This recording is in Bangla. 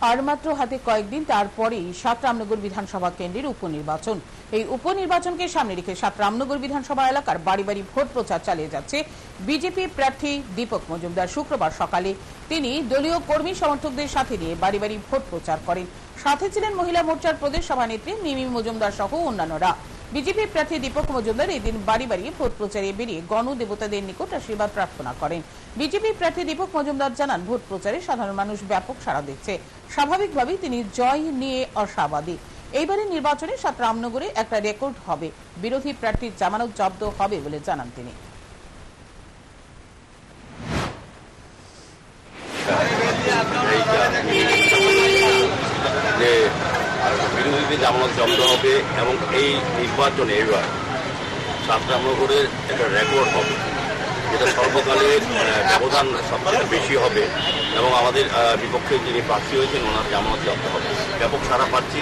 আর মাত্র হাতে কয়েকদিন তারপরেই সাত রামনগর বিধানসভা কেন্দ্রের উপনির্বাচন। এই উপনির্বাচনকে সামনে রেখে সাত রামনগর বিধানসভা এলাকার বাড়ি বাড়ি ভোট প্রচার চালিয়ে যাচ্ছে বিজেপি প্রার্থী দীপক মজুমদার। শুক্রবার সকালে তিনি দলীয় কর্মী সমর্থকদের সাথে নিয়ে বাড়ি বাড়ি ভোট প্রচার করেন। সাথে ছিলেন মহিলা মোর্চার প্রদেশ সভানেত্রী মিমি মজুমদার সহ অন্যান্যরা। বিজেপি প্রার্থী দীপক মজুমদার এদিন বাড়ি বাড়ি ভোট প্রচারে বেরিয়ে গণদেবতাদের নিকট আশীর্বাদ প্রার্থনা করেন। বিজেপি প্রার্থী দীপক মজুমদার জানান, ভোট প্রচারে সাধারণ মানুষ ব্যাপক সাড়া দিচ্ছে। স্বাভাবিকভাবেই তিনি জয় নিয়ে অসাবাদী এইবারের নির্বাচনে সাত রামনগরে একটা রেকর্ড হবে। বিরোধী প্রার্থীর জামানত জব্দ হবে বলে জানান তিনি। বিরোধীদের জামানত জব্দ হবে এবং এই নির্বাচনে এবার সাতরামনগরের একটা রেকর্ড হবে, যেটা সর্বকালের ব্যবধান সবচেয়ে বেশি হবে এবং আমাদের বিপক্ষে যিনি প্রার্থী হয়েছেন, ওনার জামানত জব্দ হবে। ব্যাপক সারা পাচ্ছি।